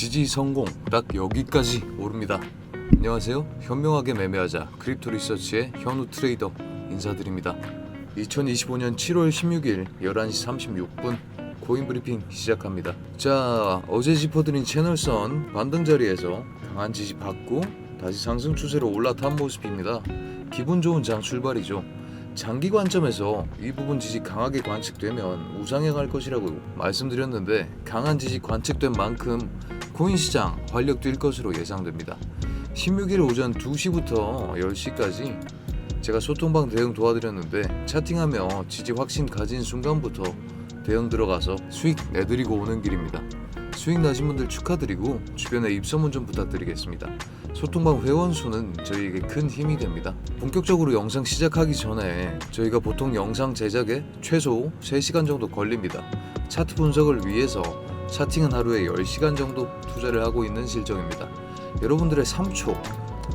지지 성공 딱 여기까지 오릅니다. 안녕하세요. 현명하게 매매하자 크립토 리서치의 현우 트레이더 인사드립니다. 2025년 7월 16일 11시 36분 코인 브리핑 시작합니다. 자, 어제 짚어드린 채널선 반등 자리에서 강한 지지 받고 다시 상승 추세로 올라탄 모습입니다. 기분 좋은 장 출발이죠. 장기 관점에서 이 부분 지지 강하게 관측되면 우상향 할 것이라고 말씀드렸는데 강한 지지 관측된 만큼 코인 시장 활력 뛸 것으로 예상됩니다. 16일 오전 2시부터 10시까지 제가 소통방 대응 도와드렸는데 차팅하며 지지 확신 가진 순간부터 대응 들어가서 수익 내드리고 오는 길입니다. 수익 나신 분들 축하드리고 주변에 입소문 좀 부탁드리겠습니다. 소통방 회원 수는 저희에게 큰 힘이 됩니다. 본격적으로 영상 시작하기 전에 저희가 보통 영상 제작에 최소 3시간 정도 걸립니다. 차트 분석을 위해서 차팅은 하루에 10시간 정도 투자를 하고 있는 실정입니다. 여러분들의 3초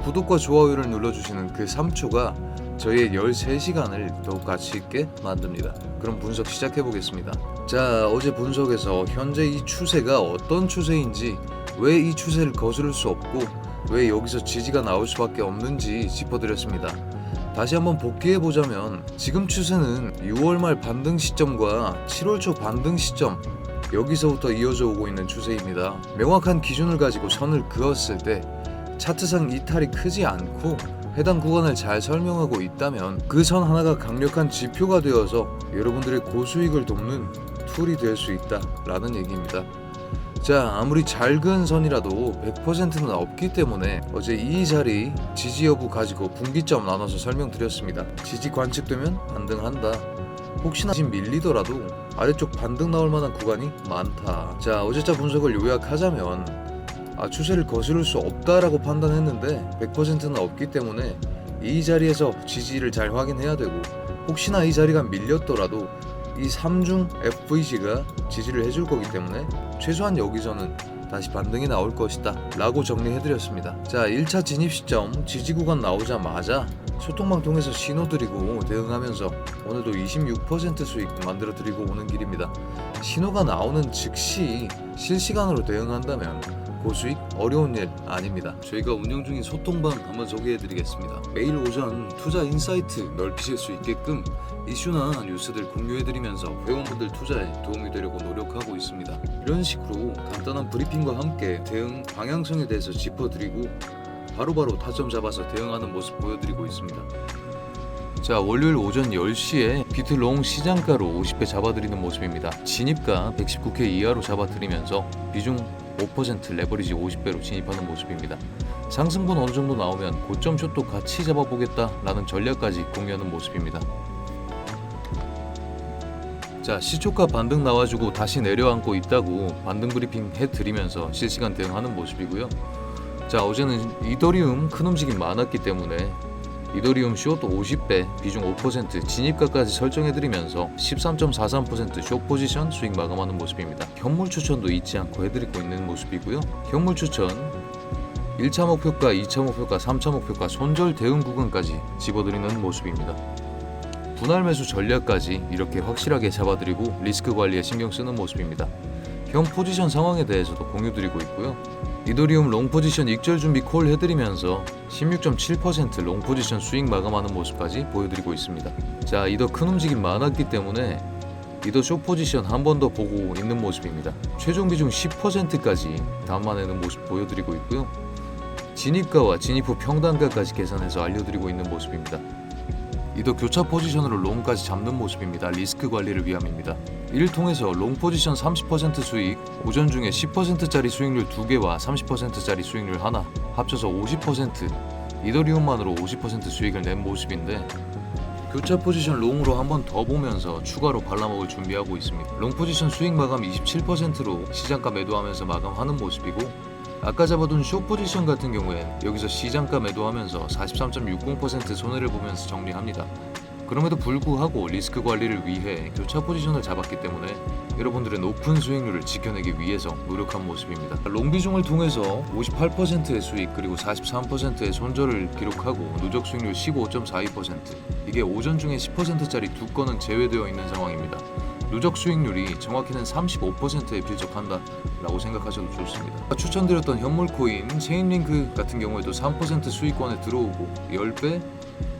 구독과 좋아요를 눌러주시는 그 3초가 저희의 13시간을 더욱 가치 있게 만듭니다. 그럼 분석 시작해 보겠습니다. 자, 어제 분석에서 현재 이 추세가 어떤 추세인지, 왜 이 추세를 거스를 수 없고, 왜 여기서 지지가 나올 수밖에 없는지 짚어드렸습니다. 다시 한번 복귀해 보자면, 지금 추세는 6월 말 반등 시점과 7월 초 반등 시점, 여기서부터 이어져 오고 있는 추세입니다. 명확한 기준을 가지고 선을 그었을 때, 차트상 이탈이 크지 않고 해당 구간을 잘 설명하고 있다면 그 선 하나가 강력한 지표가 되어서 여러분들의 고수익을 돕는 툴이 될 수 있다 라는 얘기입니다. 자, 아무리 잘 그은 선이라도 100%는 없기 때문에 어제 이 자리 지지 여부 가지고 분기점 나눠서 설명드렸습니다. 지지 관측되면 반등한다. 혹시나 지금 밀리더라도 아래쪽 반등 나올 만한 구간이 많다. 자, 어제자 분석을 요약하자면 아, 추세를 거스를 수 없다라고 판단했는데 100%는 없기 때문에 이 자리에서 지지를 잘 확인해야 되고 혹시나 이 자리가 밀렸더라도 이 3중 FVG가 지지를 해줄 거기 때문에 최소한 여기서는 다시 반등이 나올 것이다 라고 정리해드렸습니다 자 1차 진입 시점 지지 구간 나오자마자 소통방 통해서 신호 드리고 대응하면서 오늘도 26% 수익 만들어 드리고 오는 길입니다 신호가 나오는 즉시 실시간으로 대응한다면 고수익 어려운 일 아닙니다. 저희가 운영 중인 소통방 한번 소개해드리겠습니다. 매일 오전 투자 인사이트 넓히실 수 있게끔 이슈나 뉴스들 공유해드리면서 회원분들 투자에 도움이 되려고 노력하고 있습니다. 이런 식으로 간단한 브리핑과 함께 대응 방향성에 대해서 짚어드리고 바로바로 타점 잡아서 대응하는 모습 보여드리고 있습니다. 자 월요일 오전 10시에 비트롱 시장가로 50배 잡아드리는 모습입니다. 진입가 119K 이하로 잡아드리면서 비중 5% 레버리지 50배로 진입하는 모습입니다. 상승분 어느 정도 나오면 고점 숏도 같이 잡아보겠다라는 전략까지 공유하는 모습입니다. 자 시초가 반등 나와주고 다시 내려앉고 있다고 반등 브리핑 해드리면서 실시간 대응하는 모습이고요. 자 어제는 이더리움 큰 움직임 많았기 때문에 이더리움 숏 50배 비중 5% 진입가까지 설정해드리면서 13.43%숏 포지션 수익 마감하는 모습입니다. 현물 추천도 잊지 않고 해드리고 있는 모습이고요. 현물 추천 1차 목표가, 2차 목표가, 3차 목표가 손절 대응 구간까지 집어드리는 모습입니다. 분할 매수 전략까지 이렇게 확실하게 잡아드리고 리스크 관리에 신경 쓰는 모습입니다. 현 포지션 상황에 대해서도 공유드리고 있고요. 이더리움 롱 포지션 익절 준비 콜 해드리면서 16.7%롱 포지션 수익 마감하는 모습까지 보여드리고 있습니다. 자, 이더 큰 움직임 많았기 때문에 이더 쇼 포지션 한 번 더 보고 있는 모습입니다. 최종 비중 10%까지 담아내는 모습 보여드리고 있고요. 진입가와 진입 후 평단가까지 계산해서 알려드리고 있는 모습입니다. 이더 교차 포지션으로 롱까지 잡는 모습입니다. 리스크 관리를 위함입니다. 이를 통해서 롱 포지션 30% 수익, 오전 중에 10%짜리 수익률 2개와 30%짜리 수익률 하나, 합쳐서 50%, 이더리움만으로 50% 수익을 낸 모습인데 교차 포지션 롱으로 한 번 더 보면서 추가로 발라먹을 준비하고 있습니다. 롱 포지션 수익 마감 27%로 시장가 매도하면서 마감하는 모습이고 아까 잡아둔 쇼 포지션 같은 경우엔 여기서 시장가 매도하면서 43.60% 손해를 보면서 정리합니다. 그럼에도 불구하고 리스크 관리를 위해 교차 포지션을 잡았기 때문에 여러분들의 높은 수익률을 지켜내기 위해서 노력한 모습입니다. 롱 비중을 통해서 58%의 수익 그리고 43%의 손절을 기록하고 누적 수익률 15.42% 이게 오전 중에 10%짜리 두 건은 제외되어 있는 상황입니다. 누적 수익률이 정확히는 35%에 필적한다 라고 생각하셔도 좋습니다. 추천드렸던 현물 코인 체인링크 같은 경우에도 3% 수익권에 들어오고 10배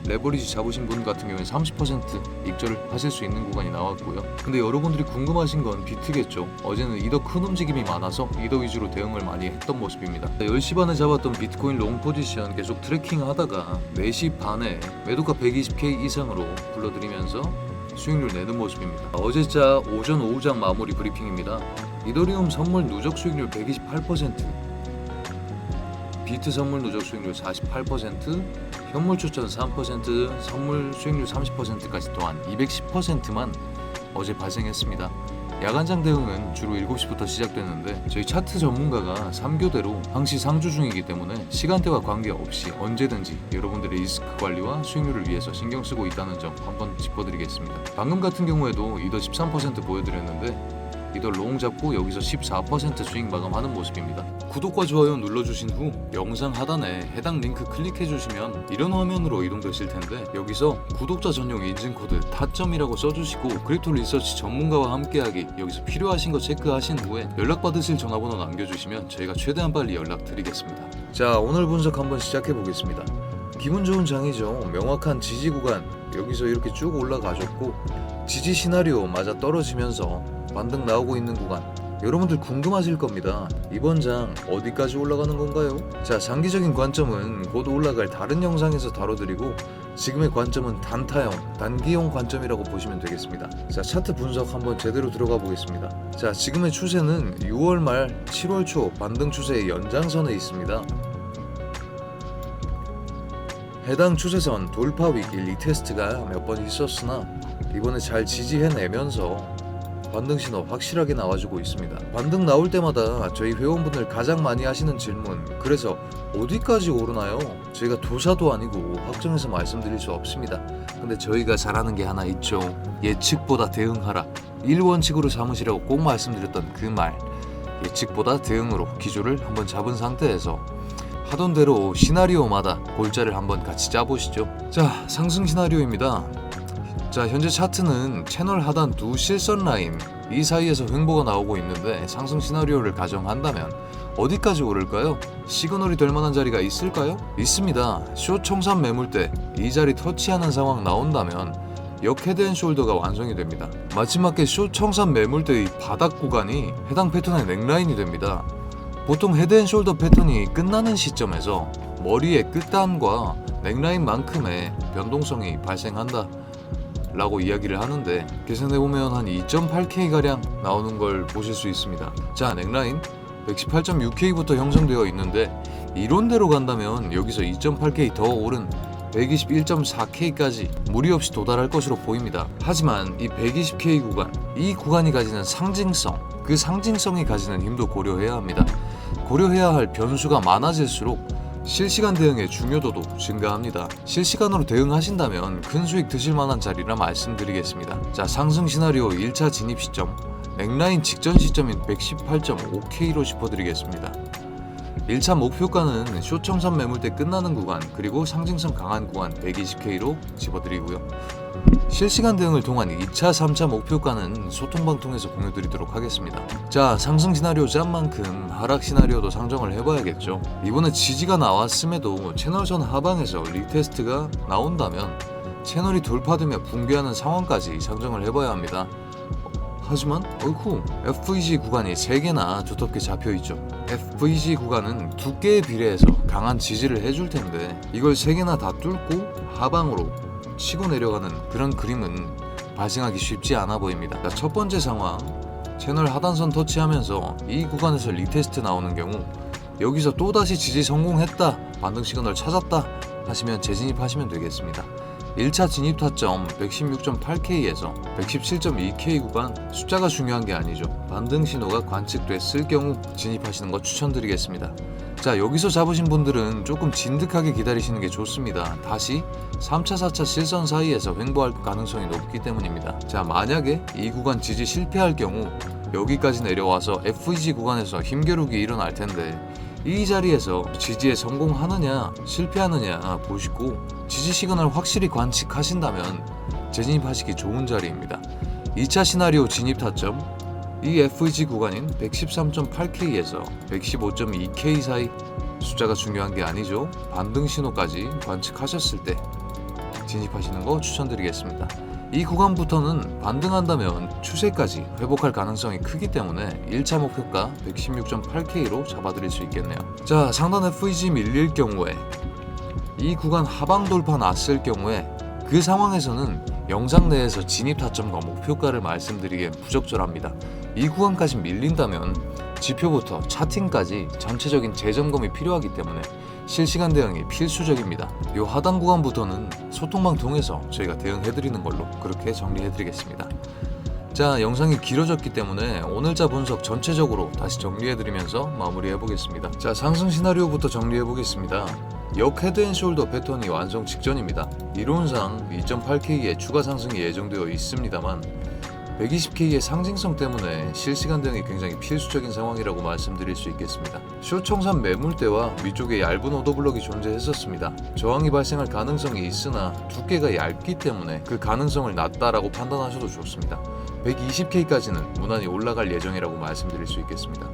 레버리지 잡으신 분 같은 경우에 30% 익절을 하실 수 있는 구간이 나왔고요. 근데 여러분들이 궁금하신 건 비트겠죠. 어제는 이더 큰 움직임이 많아서 이더 위주로 대응을 많이 했던 모습입니다. 10시 반에 잡았던 비트코인 롱 포지션 계속 트래킹 하다가 4시 반에 매도가 120K 이상으로 불러드리면서 수익률 내는 모습입니다. 어제자 오전 오후장 마무리 브리핑입니다. 이더리움 선물 누적 수익률 128%, 비트 선물 누적 수익률 48%, 현물 추천 3%, 선물 수익률 30%까지 또한 210%만 어제 발생했습니다. 야간장 대응은 주로 7시부터 시작됐는데 저희 차트 전문가가 3교대로 항시 상주 중이기 때문에 시간대와 관계없이 언제든지 여러분들의 리스크 관리와 수익률을 위해서 신경 쓰고 있다는 점 한번 짚어드리겠습니다. 방금 같은 경우에도 이더 13% 보여드렸는데 이더 롱 잡고 여기서 14% 수익 마감하는 모습입니다. 구독과 좋아요 눌러주신 후 영상 하단에 해당 링크 클릭해 주시면 이런 화면으로 이동되실 텐데 여기서 구독자 전용 인증 코드 타점이라고 써주시고 크립토 리서치 전문가와 함께하기 여기서 필요하신 거 체크하신 후에 연락 받으실 전화번호 남겨주시면 저희가 최대한 빨리 연락 드리겠습니다. 자 오늘 분석 한번 시작해 보겠습니다. 기분 좋은 장이죠. 명확한 지지 구간 여기서 이렇게 쭉 올라가셨고 지지 시나리오 맞아 떨어지면서 반등 나오고 있는 구간 여러분들 궁금하실 겁니다. 이번 장 어디까지 올라가는 건가요? 자, 장기적인 관점은 곧 올라갈 다른 영상에서 다뤄드리고 지금의 관점은 단타형, 단기용 관점이라고 보시면 되겠습니다. 자, 차트 분석 한번 제대로 들어가 보겠습니다. 자, 지금의 추세는 6월 말 7월 초 반등 추세의 연장선에 있습니다. 해당 추세선 돌파 위기 리테스트가 몇 번 있었으나 이번에 잘 지지해내면서 반등 신호 확실하게 나와주고 있습니다. 반등 나올 때마다 저희 회원분들 가장 많이 하시는 질문 그래서 어디까지 오르나요? 저희가 도사도 아니고 확정해서 말씀드릴 수 없습니다. 근데 저희가 잘하는 게 하나 있죠. 예측보다 대응하라. 1원칙으로 삼으시라고 꼭 말씀드렸던 그 말. 예측보다 대응으로 기조를 한번 잡은 상태에서 하던 대로 시나리오마다 골자를 한번 같이 짜보시죠. 자, 상승 시나리오입니다. 자, 현재 차트는 채널 하단 두 실선 라인 이 사이에서 횡보가 나오고 있는데 상승 시나리오를 가정한다면 어디까지 오를까요? 시그널이 될 만한 자리가 있을까요? 있습니다. 숏 청산 매물대 이 자리 터치하는 상황 나온다면 역 헤드앤 숄더가 완성이 됩니다. 마지막에 숏 청산 매물대의 바닥 구간이 해당 패턴의 넥라인이 됩니다. 보통 헤드앤숄더 패턴이 끝나는 시점에서 머리의 끝단과 넥라인만큼의 변동성이 발생한다. 라고 이야기를 하는데 계산해 보면 한 2.8K 가량 나오는 걸 보실 수 있습니다. 자, 넥라인 118.6K부터 형성되어 있는데 이론대로 간다면 여기서 2.8K 더 오른 121.4K까지 무리 없이 도달할 것으로 보입니다. 하지만 이 120K 구간, 이 구간이 가지는 상징성, 그 상징성이 가지는 힘도 고려해야 합니다. 고려해야 할 변수가 많아질수록 실시간 대응의 중요도도 증가합니다. 실시간으로 대응하신다면 큰 수익 드실 만한 자리라 말씀드리겠습니다. 자, 상승 시나리오 1차 진입 시점, 넥라인 직전 시점인 118.5K로 짚어드리겠습니다. 1차 목표가는 쇼청산 매물대 끝나는 구간 그리고 상징성 강한 구간 120K로 집어드리고요. 실시간 대응을 통한 2차, 3차 목표가는 소통방 통해서 공유드리도록 하겠습니다. 자, 상승 시나리오 짠 만큼 하락 시나리오도 상정을 해봐야겠죠. 이번에 지지가 나왔음에도 채널선 하방에서 리테스트가 나온다면 채널이 돌파되며 붕괴하는 상황까지 상정을 해봐야 합니다. 하지만 어이쿠 FVG 구간이 3개나 두텁게 잡혀있죠. FVG 구간은 두께에 비례해서 강한 지지를 해줄 텐데 이걸 3개나 다 뚫고 하방으로 치고 내려가는 그런 그림은 발생하기 쉽지 않아 보입니다. 자, 첫 번째 상황. 채널 하단선 터치하면서 이 구간에서 리테스트 나오는 경우 여기서 또다시 지지 성공했다. 반등 시그널 찾았다 하시면 재진입하시면 되겠습니다 1차 진입 타점 116.8K에서 117.2K 구간 숫자가 중요한 게 아니죠. 반등 신호가 관측됐을 경우 진입하시는 거 추천드리겠습니다. 자, 여기서 잡으신 분들은 조금 진득하게 기다리시는 게 좋습니다. 다시 3차, 4차 실선 사이에서 횡보할 가능성이 높기 때문입니다. 자, 만약에 이 구간 지지 실패할 경우 여기까지 내려와서 FEG 구간에서 힘겨루기 일어날 텐데 이 자리에서 지지에 성공하느냐 실패하느냐 보시고 지지 시그널 확실히 관측하신다면 재진입하시기 좋은 자리입니다. 2차 시나리오 진입 타점 이 FEG 구간인 113.8K에서 115.2K 사이 숫자가 중요한 게 아니죠. 반등 신호까지 관측하셨을 때 진입하시는 거 추천드리겠습니다. 이 구간부터는 반등한다면 추세까지 회복할 가능성이 크기 때문에 1차 목표가 116.8K로 잡아드릴 수 있겠네요. 자, 상단 FEG 밀릴 경우에 이 구간 하방 돌파 났을 경우에 그 상황에서는 영상 내에서 진입 타점과 목표가를 말씀드리기엔 부적절합니다. 이 구간까지 밀린다면 지표부터 차팅까지 전체적인 재점검이 필요하기 때문에 실시간 대응이 필수적입니다. 이 하단 구간부터는 소통방 통해서 저희가 대응해드리는 걸로 그렇게 정리해드리겠습니다. 자, 영상이 길어졌기 때문에 오늘자 분석 전체적으로 다시 정리해드리면서 마무리해보겠습니다. 자, 상승 시나리오부터 정리해보겠습니다. 역 헤드앤숄더 패턴이 완성 직전입니다. 이론상 2.8K의 추가 상승이 예정되어 있습니다만 120K의 상징성 때문에 실시간 대응이 굉장히 필수적인 상황이라고 말씀드릴 수 있겠습니다. 쇼청산 매물대와 위쪽에 얇은 오더블럭이 존재했었습니다. 저항이 발생할 가능성이 있으나 두께가 얇기 때문에 그 가능성을 낮다라고 판단하셔도 좋습니다. 120K까지는 무난히 올라갈 예정이라고 말씀드릴 수 있겠습니다.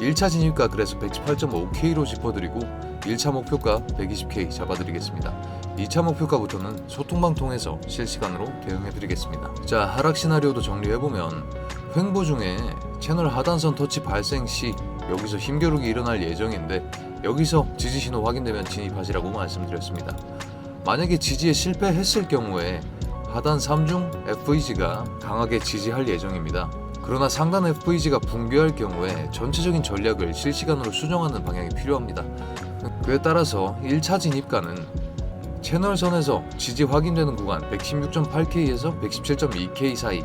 1차 진입가 그래서 118.5K로 짚어드리고 1차 목표가 120K 잡아드리겠습니다. 2차 목표가부터는 소통방 통해서 실시간으로 대응해드리겠습니다. 자 하락 시나리오도 정리해보면 횡보 중에 채널 하단선 터치 발생 시 여기서 힘겨루기 일어날 예정인데 여기서 지지 신호 확인되면 진입하시라고 말씀드렸습니다. 만약에 지지에 실패했을 경우에 하단 3중 FEG가 강하게 지지할 예정입니다. 그러나 상단 FEG가 붕괴할 경우에 전체적인 전략을 실시간으로 수정하는 방향이 필요합니다. 그에 따라서 1차 진입가는 채널선에서 지지 확인되는 구간 116.8K에서 117.2K 사이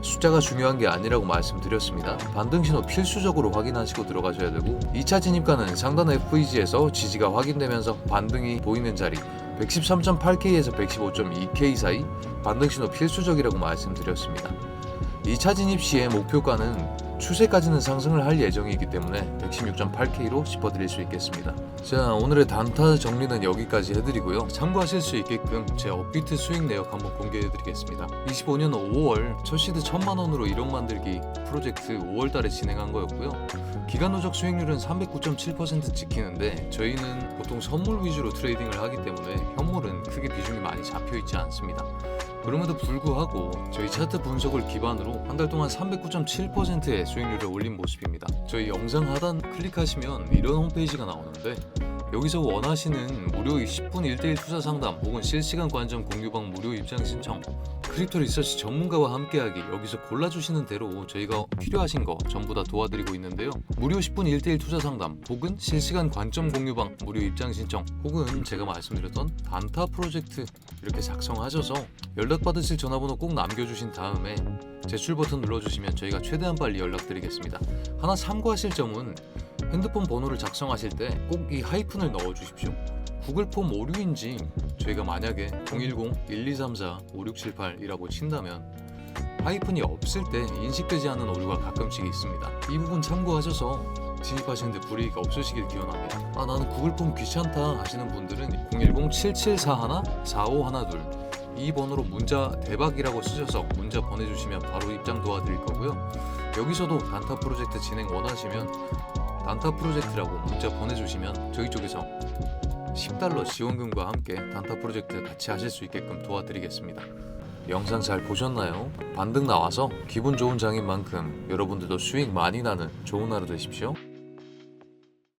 숫자가 중요한 게 아니라고 말씀드렸습니다. 반등 신호 필수적으로 확인하시고 들어가셔야 되고 2차 진입가는 상단 FEG에서 지지가 확인되면서 반등이 보이는 자리 113.8K에서 115.2K 사이 반등 신호 필수적이라고 말씀드렸습니다. 2차 진입 시의 목표가는 추세까지는 상승을 할 예정이기 때문에 116.8K로 짚어드릴 수 있겠습니다. 자 오늘의 단타 정리는 여기까지 해드리고요. 참고하실 수 있게끔 제 업비트 수익 내역 한번 공개해드리겠습니다. 25년 5월 첫 시드 1000만원으로 1억 만들기 프로젝트 5월달에 진행한 거였고요. 기간 누적 수익률은 309.7% 지키는데 저희는 보통 선물 위주로 트레이딩을 하기 때문에 현물은 크게 비중이 많이 잡혀 있지 않습니다. 그럼에도 불구하고 저희 차트 분석을 기반으로 한 달 동안 309.7%의 수익률을 올린 모습입니다. 저희 영상 하단 클릭하시면 이런 홈페이지가 나오는데 여기서 원하시는 무료 10분 1대1 투자 상담 혹은 실시간 관점 공유방 무료 입장 신청 크립토 리서치 전문가와 함께하기 여기서 골라주시는 대로 저희가 필요하신 거 전부 다 도와드리고 있는데요 무료 10분 1대1 투자 상담 혹은 실시간 관점 공유방 무료 입장 신청 혹은 제가 말씀드렸던 단타 프로젝트 이렇게 작성하셔서 연락받으실 전화번호 꼭 남겨주신 다음에 제출 버튼 눌러주시면 저희가 최대한 빨리 연락드리겠습니다 하나 참고하실 점은 핸드폰 번호를 작성하실 때 꼭 이 하이픈을 넣어 주십시오. 구글 폼 오류인지 저희가 만약에 010-1234-5678이라고 친다면 하이픈이 없을 때 인식되지 않는 오류가 가끔씩 있습니다. 이 부분 참고하셔서 진입하시는데 불이익이 없으시길 기원합니다. 아 나는 구글 폼 귀찮다 하시는 분들은 010-7741-4512 이 번호로 문자 대박이라고 쓰셔서 문자 보내주시면 바로 입장 도와드릴 거고요. 여기서도 단타 프로젝트 진행 원하시면 단타 프로젝트라고 문자 보내주시면 저희 쪽에서 10달러 지원금과 함께 단타 프로젝트 같이 하실 수 있게끔 도와드리겠습니다. 영상 잘 보셨나요? 반등 나와서 기분 좋은 장인 만큼 여러분들도 수익 많이 나는 좋은 하루 되십시오.